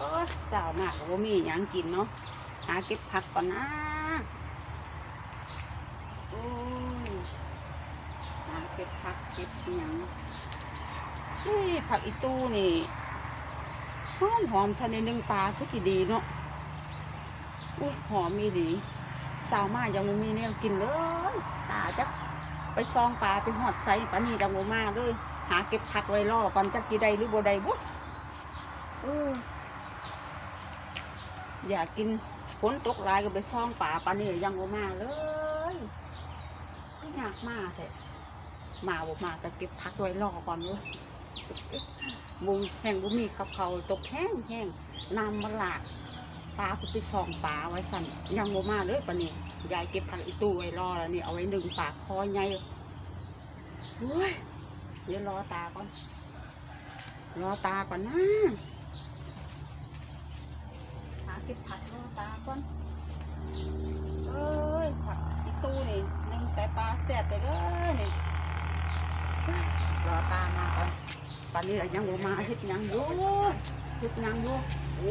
โอ้ยสามากว่ามีหยังกินเนาะ หาเก็บผักก่อนนะโอ้หาเก็บผักเก็บหยังเฮ้ผักอีตู้นี่หอมหอมทะเลนึ่งปลาก็จะดีเนาะอุ้ยหอมมีดีสาวมากยังไม่มีแนวกินเลยตาจักไปซองปลาไปหอดใส่ปลานี่ดังโมมาเลยหาเก็บผักไว้รอก่อนจะกี่ใดหรือบ่ใดบุเออ อยากกินฝนตกหลายก็ไปซ่องป่าปานี่ยังบ่มาเลยก็อยากมาแต่มาบ่มาจะเก็บผักไว้รอก่อนเว้ยบุงแห้งบุมีกับเขาตกแห้งแห้งน้ำมันหลากปลาก็ไปซ่องปลาไว้สั่นยังบ่มาเลยปานี่ยายเก็บผักอีตู้ไว้รอแล้วนี่เอาไว้หนึ่งปากคอใหญ่โอ้ยเดี๋ยวรอตาก่อนรอตาก่อนนะ ก็บผักรอตาก่อนเอ้ยผักอีตู้นี่นึ่งใส่ปลาแซ่บไปเลยนี่รอตามาก่อนตอนนี้เรายังบ่มาเฮ็ดหยังอยู่เฮ็ดหยังอยู่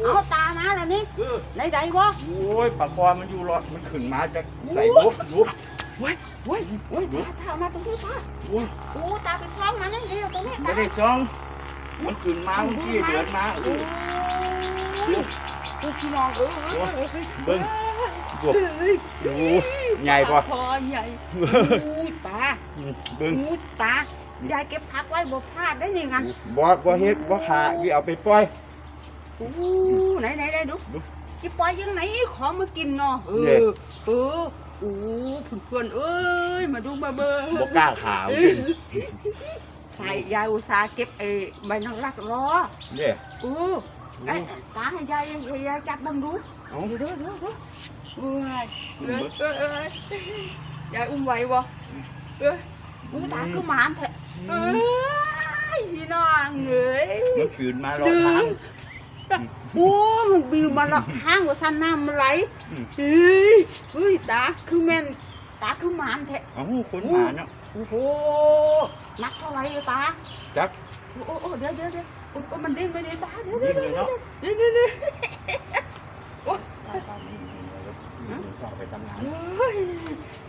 เอาตามาแล้วนี่เออไหนใดบ่โอ้ยปลาคอมันอยู่รอดมันขึ้นมาจากใส่ลุบลุบเว้ยเว้ยเว้ยตาตามาตรงนี้ตาโอ้ยโอ้ตาไปซ้อมมานี่เดียวตรงนี้ไม่ตาได้จ้องมันขึ้นมาเมื่อกี้เดือนมาเอโอ้อ ยดูพี่น้องเออโอ้ยเบิ่งบวกเฮ้ยดูใหญ่ปะคอใหญ่อู้ยตาเบิ่งอู้ยตายายเก็บผักไว้บ่พลาดได้นี่งั้นบ่บ่เฮ็ดบ่ขาวิเอาไปปล่อยอู้ไหนไหนไหนดูดูจะปล่อยยังไหนของมากินเนาะเอเนี่ยอเอออู้เพื่อนๆเอ้ยมาดูมาเบิ่งบ่กล้าขาวจริงใส่ยายอุตสาห์เก็บไอ้ใบนังรักรอเนี่ยอู้ ไอ้ตาให้ยายให้ยายจับบังดูเอ้าเดี๋ยวเดี๋ยวเดี๋ยวเดี๋ยวเอ้ยเอ้ยเอ้ยเอ้ยยายอุ้มไหวบ่เอ้ยอู้ตาคือหมานแท้เอ้ยพี่น้องเอ้ยมันขึ้นมารอทางอู้มันบิวมาละข้างว่าสันน้ำมันไหลอืมเฮ้ยเฮ้ยตาคือแม่นตาคือหมานแท้เอ้าคนหมาเนาะโอ้โหนักเท่าไหร่อะตาจักโอ้โอ้โอ้เดี๋ยวเดี๋ยวเดี๋ยวโอ้โอ้มันดิ้นไปดิตาเดี๋ยวดิ้เดี๋ยวนอยู่เนาะเดี๋ยวเดี๋ยวเดี๋ยวโอ้ต่อไปทำงานเฮ้ย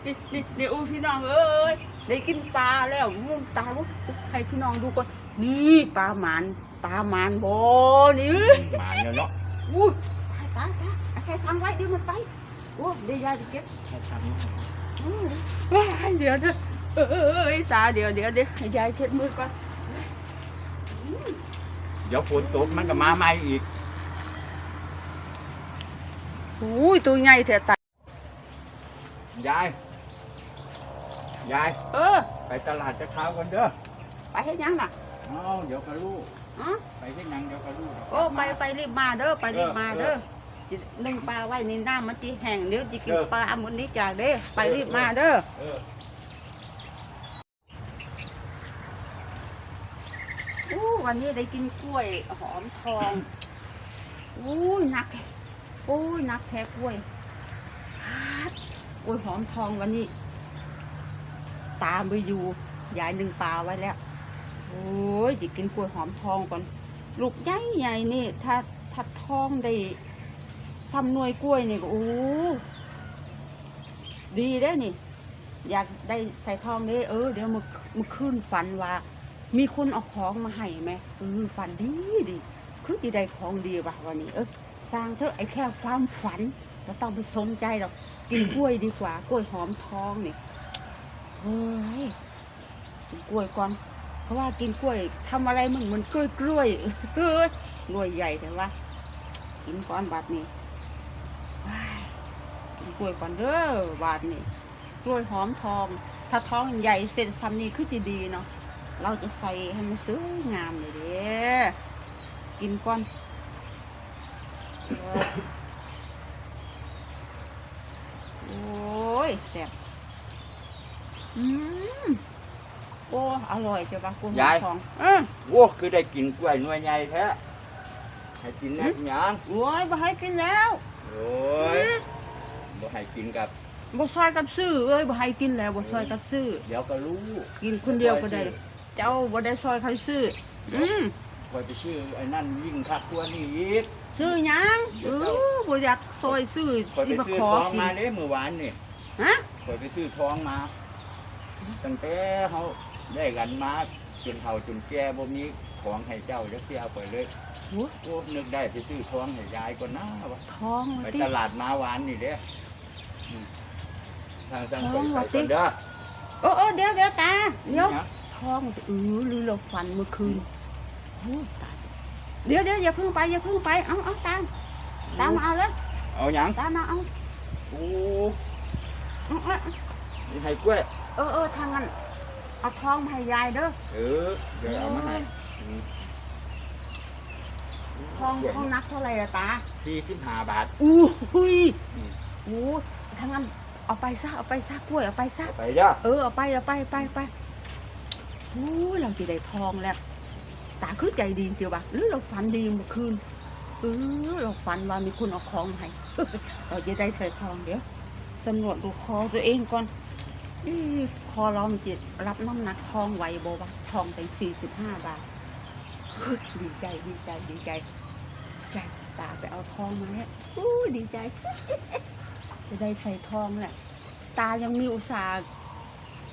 นี่นี่นี่อู้พี่น้องเอ้ยได้กินปลาแล้วมึงตายวุ้ให้พี่น้องดูก่อนนี่ปลาหมานปลาหมานบ่นี่หมาเนี่ยเนาะอู้ตายตายตายเอาใส่ทางไว้เดี๋ยวมันไปโอ้เดี๋ยวยายไปเก็บให้ทำอืมเฮ้ยเดี๋ยวเดี๋ยวเอ้ยตาเดี๋ยวเดี๋ยวเดี๋ยวให้ยายเช็ดมือก่อนอืม เดี๋ยวฝนตกมันก็มาใหม่อีกอุ้ยตัวใหญ่แท้ตายายยายเออ ไปตลาดจะข้าวกันเด้อไปให้ยังน่ะเอาเดี๋ยวกับลูกฮะไปที่ยังเดี๋ยวกับลูกโอ้ไปไปรีบมาเด้อไปรีบมาเอเด้ออจินึ่งปลาไว้ในน้ำมันจีแห้งเดี๋ยวจะกินเออปลาหมดนี้จากเด้อไปรีบมาเด้อ เออ อู้ วันนี้ได้กินกล้วยหอมทองอู้ยหนักแท้อู้ยหนักแท้กล้วยกล้วยหอมทองวันนี้ ตามไปอยู่ยายหนึ่งปลาไว้แล้วโอ้ยจะกินกล้วยหอมทองก่อน ลูกใหญ่ใหญ่นี่ ถ้าถ้าทองได้ทำหน่วยกล้วยนี่ก็โอ้ดีได้นี่ อยากได้ใส่ทองเด้อเออเดี๋ยวมึงมึงขึ้นฝันว่า มีคนเอาของมาให้ไหมเออฝันดีดีคือจะได้ของดีว่ะวันนี้ เออสร้างเถอะไอ้แค่ความฝันก็ต้องไปสนใจหรอกกินกล้วยดีกว่ากล้วยหอมทองนี่เฮ้ยกินกล้วยก่อน เพราะว่ากินกล้วยทำอะไรมึงเหมือนกล้วยกล้วยเฮ้ยหน่วยใหญ่แต่ว่ากินก่อนบาดนี้ว้กินกล้วยก่อนเด้อบาดนี้กล้วยหอมทอง ถ้าท้องใหญ่เส้นซ้ำนี้คือจะดีเนาะ เราจะใส่ให้มันสวยงามเลยเด้กินก่อนเออโอ้ยแซ่บอืมโอ้อร่อยใช่ปะกุ้งยาย ทองเออโว้คือได้กินกล้วยหน่วยใหญ่แท้ให้กินแน่ยังโอ้ยบ่ให้กินแล้วโอ้ยบ่ให้กินกับ บ่ซอยกับซื้อเอ้ยบ่ให้กินแล้วบ่ซอยกับซื้อ เดี๋ยวก็รู้กินคนเดียวก็ได้ เจ้าบ่ได้ซอยใครซื้อ อืมคอยไปชื่อไอ้นั่นยิ่งคักตัวนี้อีกซื้อหยังเออบ่อยากซอยซื้อคอยไปสิมาซื้อขอทองกินมาเด้เมื่อวานนี่ฮะคอยไปซื้อทองมา ตั้งแต่เขาได้กันมาจนเฒ่าจนแก่บ่มีของให้เจ้าเดี๋ยวเสียไปเลยโอ้โอ้นึกได้ไปซื้อทองให้ยายก่อนนะวะทองไปติตลาดมาวานนี่เด้อืมทางทางทไปองไปว่าติก่อนเด้อ โอ้โอ้เดี๋ยวเดี๋ยวตาเดี๋ยวนะ ทองเออหรือเราฝันเมื่อคืนโอ้ตายเดี๋ยวเดี๋ยวอย่าเพิ่งไปอย่าเพิ่งไปเอาเอาตามตามมาเอาแล้วเอาหยังตามมาเอาโอ้เอาเอายให้กล้วยเออเออทางนั้นเอาทองมาให้ยายเด้อเออเดี๋ยวเอามาให้อืมทองทองนักเท่าไหร่อะตาสี่สิบห้าบาทอู้หุยอืมอู้ทางนั้นเอาไปซะเอาไปซะกล้วยเอาไปซะเอาไปเด้อ เออเอาไปเอาไปไปไป โอ้เราจะได้ทองแล้วตาคือใจดีเดียวปะหรือเราฝันดีเมื่อคืนเออเราฝันว่ามีคนเอาของให้เราจะได้ใส่ทองเดี๋ยวสำรวจดูคอตัวเองก่อนอคอเรามันจะรับน้ำหนักทองไหวบ่วะทองเป็นสี่สิบห้าบาทดีใจดีใจดีใจใจตาไปเอาทองมาเนี่ยอู้ดีใจ จะได้ใส่ทองแหละตายังมีอุตสาห์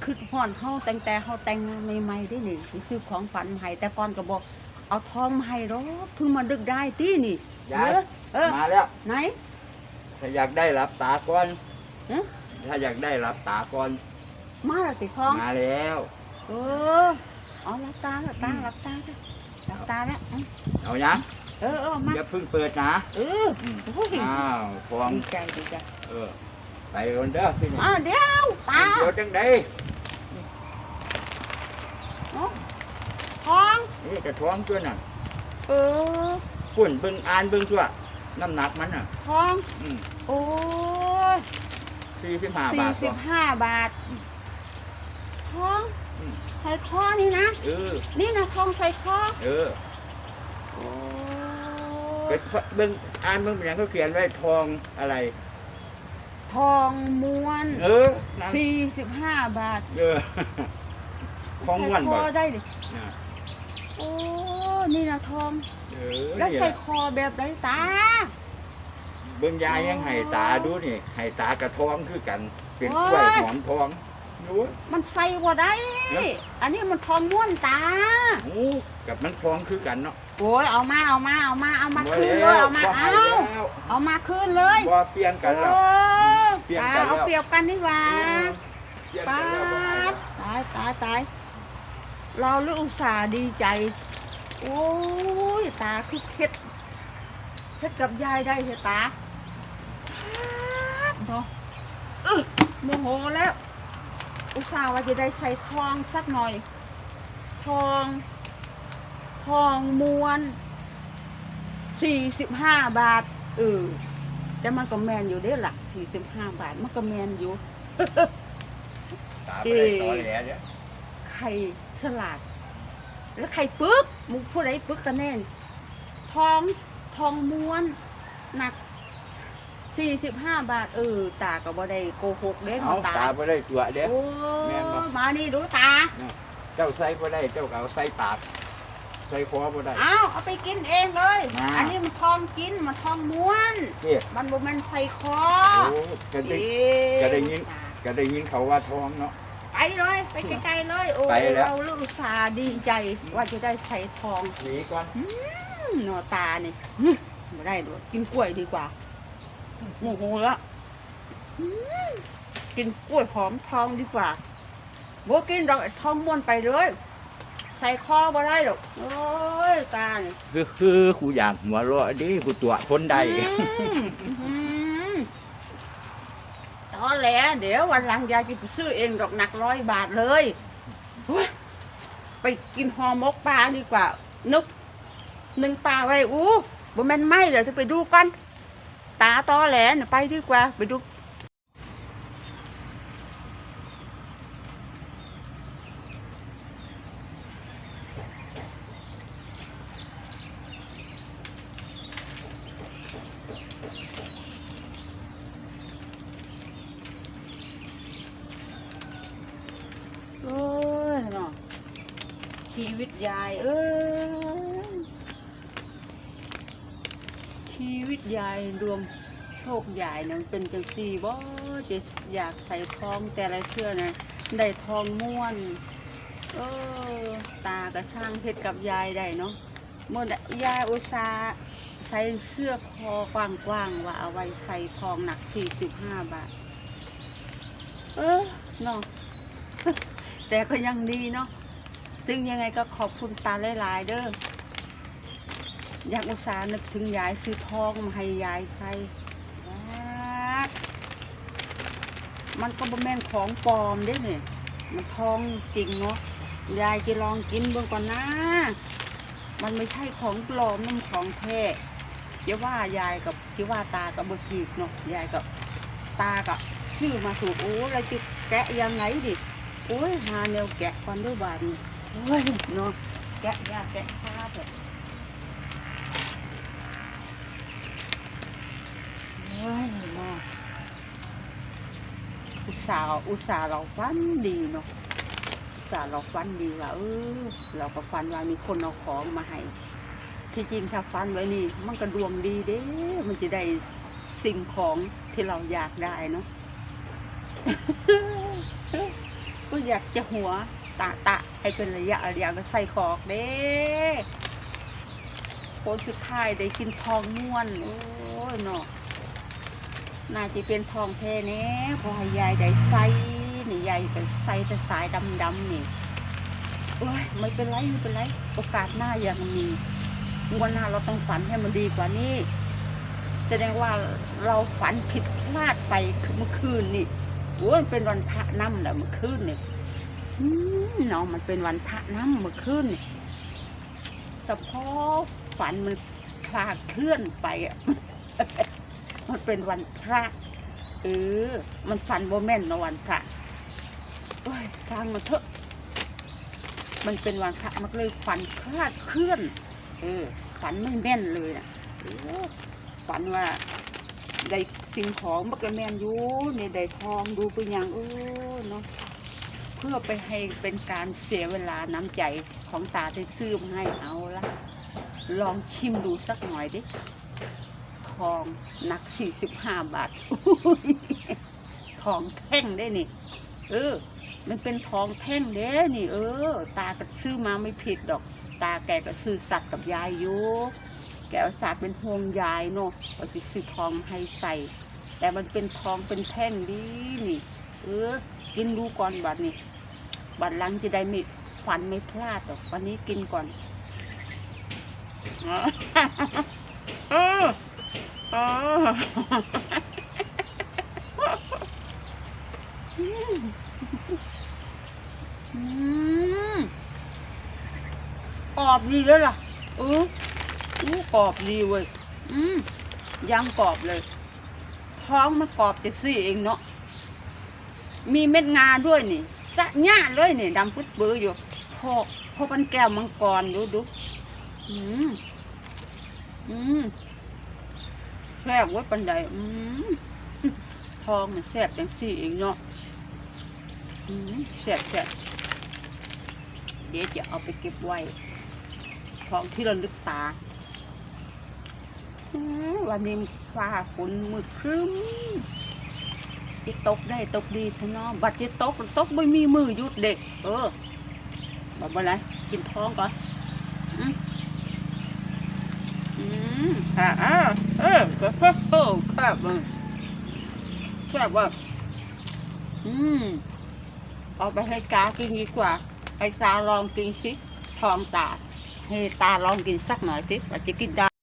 คือห่อนเฮาแต่งแต่เฮาแต่งงานใหม่ๆได้นี่สิซื้อของฝันมาให้แต่ก่อนก็บอกเอาทองมาให้หรอกเพิ่งมาดึกได้ตีนี่ยายเออเออมาแล้วไหนถ้าอยากได้รับตาก่อนฮะถ้าอยากได้รับตาก่อนมาแล้วติทองมาแล้วเออเอาหลับตาหลับตาหลับตาจ้ะหลับตาแล้วอืมเอายังเออเออมาอย่าเพิ่งเปิดนะเอออืมโอ้ยอ้าวฟองดีใจดีใจเออไปคนเด้อพี่นี่อ่าเดี๋ยวตาเดี๋ยวจังได เอ้าทอง นี่กระท้องตัวน่ะเออปุ่นเบิ่งอ่านเบิ่งตัวน้ำหนักมันน่ะทอง อืมโอ้ยสี่สิบห้าสี่บาทสิบห้าบาทอืมทองอืมใส่คอนี่นะ เออ นี่นะทองใส่คอเออโอ้ไปเบิ่งอ่านเบิ่งเป็นหยังเขาเขียนไว้ทองอะไร ทองม้วนเออนั่นสี่สิบห้าบาทเออ ทองม้วนใส่คบ่อได้ดิน่ะ โอ้ นี่นะทอง เออแล้วนี่ใส่ล่ะคอแบบไรตา เบิ่งยายยังให้ตาดูนี่ให้ตากระทองคือกัน เป็นโอ้กล้วยยหอมทองดูมันใส่บ่ได้เอ๊ะอันนี้มันทองม้วนตา โอ้กับมันทองคือกันเนาะโอ้ยเอามาเอามาเอามาเอามาบ่คืนเลแล้ยวเอามาบ่ให้เอาแล้วเอามาคืนเลยบ่เปลี่ยนกันแล้วโอ้เปลี่ยนตากันแล้ว เอาเปรียบกันดีกว่า เออเปลี่ยนป้ากันแล้วบ่ให้แล้วดตายตายตาย เราลูกอุตส่าห์ดีใจ โอ้ย ตาคือเพชรเพชรกับยายได้เหรอตาป๊าดเนาะเออโมโหแล้ว อุตส่าห์ว่าจะได้ใส่ทองสักหน่อย ทอง ทองม้วนสี่สิบห้าบาท เออ แต่มันก็แมนอยู่เด้หลักสี่สิบห้าบาท มันก็แมนอยู่ตาบ่ได้ตอแหลเด้อไข่ สลัดแล้วไข่ปึ๊กมุกผู้ใดปึ๊กกันแน่นทองทองม้วนหนักสี่สิบห้าบาท เออ ตาก็บ่ได้โกหกเด้เอาตาตาบ่ได้ตัวเด้อโอ้แม่นบ่ มานี่ดูตา เจ้าใส่บ่ได้เจ้าก็เอาใส่ปากใส่คอบ่ได้ เอาเอาไปกินเองเลย มา อันนี้มันทองกินมันทองม้วนเด้มันบ่แม่นใส่คอโอ้ก็ได้เอ๊ก็ได้ยิน ก็ได้ยินเขาว่าทองเนาะ ไปเลย ไปไกลๆเลย โอ้ไปแล้ว เราลูกอุตส่าห์ดีใจว่าจะได้ใส่ทองหนีก่อนอืมหนอตานี่อื้อไม่ได้ด้วยกินกล้วยดีกว่าโมโหละอืมกินกล้วยหอมทองดีกว่าโบกินดอกไอ้ทองม้วนไปเลย ใส่คอบ่ได้หรอกโอ้ยตานี่ คือคือกูอยากหัวเราะดิกูตัวทนได้ อืมอืม ตอแหลเดี๋ยววันหลังยายจะไปซื้อเองดอกหนักร้อยบาทเลยเฮ้ยไปกินห่อหมกปลาดีกว่า นึกหนึ่งปลาไว้อู้บ่แม่นไหมเดี๋ยวจะไปดูกันตาตอแหลน่ะไปดีกว่า ไปดู โอ้ยเนาะ ชีวิตยายเอ้ยชีวิตยายรวมโชคยายเนี่ยมันเป็นจังซี่บ่จะอยากใส่ทองแต่ละเชื่อนะได้ทองม้วนเออตาก็สร้างเพชรกับยายได้เนาะเมื่อยายอุตสาใส่เสื้อคอกว้างๆว่าเอาไว้ใส่ทองหนักสี่สิบห้าบาท เออเนาะแต่ก็ยังดีเนาะ ซึ่งยังไงก็ขอบคุณตาหลายๆเด้ออยากอุตส่าห์นึกถึงยายซื้อทองมาให้ยายใส่มันก็บ่แม่นของปลอมเด้เนี่ยมันทองจริงเนาะยายจะลองกินเบิ่งก่อนนะ มันไม่ใช่ของปลอมมันของแท้จะว่ายายกับจะว่าตากับเบกีเนาะยายกับตากับชื่อมาถูกโอ้เราจะแกะยังไงดิโอ้ยหาแนวแกะก่อนด้วยบาดนี่ โอ้ยเนาะแกะยากแกะซาเถอะโอ้ยเนาะอุตส่าห์อุตส่าห์เราฟันดีเนาะอุตส่าห์เราฟันดีว่าเออเราก็ฟันว่ามีคนเอาของมาให้ที่จริงถ้าฟันไว้นี่มันก็ดวงดีเด้มันจะได้สิ่งของที่เราอยากได้เนาะก็อยากจะหัว ตะตะให้เป็นระยะระยะก็ใส่ขอกเด้ผลสุดท้ายได้กินทองม้วน โอ้ยเนาะน่าจะเป็นทองแท้แน่เพอให้ยายได้ใส่นี่ยายก็ใส่แต่สายดำๆนี่โอ้ยไม่เป็นไรไม่เป็นไร โอกาสหน้ายังมีวันหน้าเราต้องฝันให้มันดีกว่านี้แสดงว่าเราฝันผิดพลาดไปเมื่อคืนนี่โอ้ยเป็นวันพระน้ำแหละเมื่อคืนนี่ นาะมันเป็นวันพระน้ำเมื่อคืนนี่แต่พอฝันมันคลาดเคลื่อนไปอะ มันเป็นวันพระเออมันฝันโมแม่นเนะวันพระโอ้ยสร้างมาเถอะ มันเป็นวันพระมันเลยฝันคลาดเคลื่อน เออ ฝันไม่แม่นเลยนะเออฝันว่าได้สิ่งของมันก็แม่นอยู่ในได้ทองดูไปอย่างเออเนาะ เพื่อไปให้เป็นการเสียเวลาน้ำใจของตาได้ซื้อมาให้เอาละลองชิมดูสักหน่อยดิ ทองหนักสี่สิบห้าบาททองแท่งได้นี่ เออ มันเป็นทองแท่งเด้นี่ เออ ตาก็ซื้อมาไม่ผิดดอก ตาแกก็ซื้อสัตว์กับยายอยู่แกเอาศาสตร์เป็นห่วงยายเนาะว่าจะซื้อทองให้ใส่ แต่มันเป็นทองเป็นแท่งดีนี่ เออ กินดูก่อนบัดนี้ บัดหลังจะได้ไม่ฟันไม่พลาดหรอกวันนี้กินก่อนเออเอออืมอืมกรอบดีเลยล่ะเอออู้กรอบดีเว้ย อืมยังกรอบเลย ท้องมันกรอบจะซี่เองเนาะ มีเม็ดงาด้วยนี่ สะญาเลยเนี่ยดำปึ๊ดเบืออยู่พอพอป็นแก้วมังกรดูดูอืมอืมแซ่บเว้ยปันใดอืมทองมันแซ่บจังซี่เองเนาะอืมแซ่บแซ่บเดี๋ยวจะเอาไปเก็บไว้ของที่ระลึกตาอื้อวันนี้ฟ้าฝนมืดครึ้ม จะตกได้ตกดีเท่าน้องบัดจะตกตกไม่มีมือหยุดเด็ก เออบอกว่าอะไรกินท้องก่อนอืมอืมค่ะอ่าเออเพิ่มครับเออแซ่บว่าอืมเอาไปให้กากินดีกว่าให้ตาลองกินสิทองตาให้ตาลองกินสักหน่อยสิว่าจะกินได้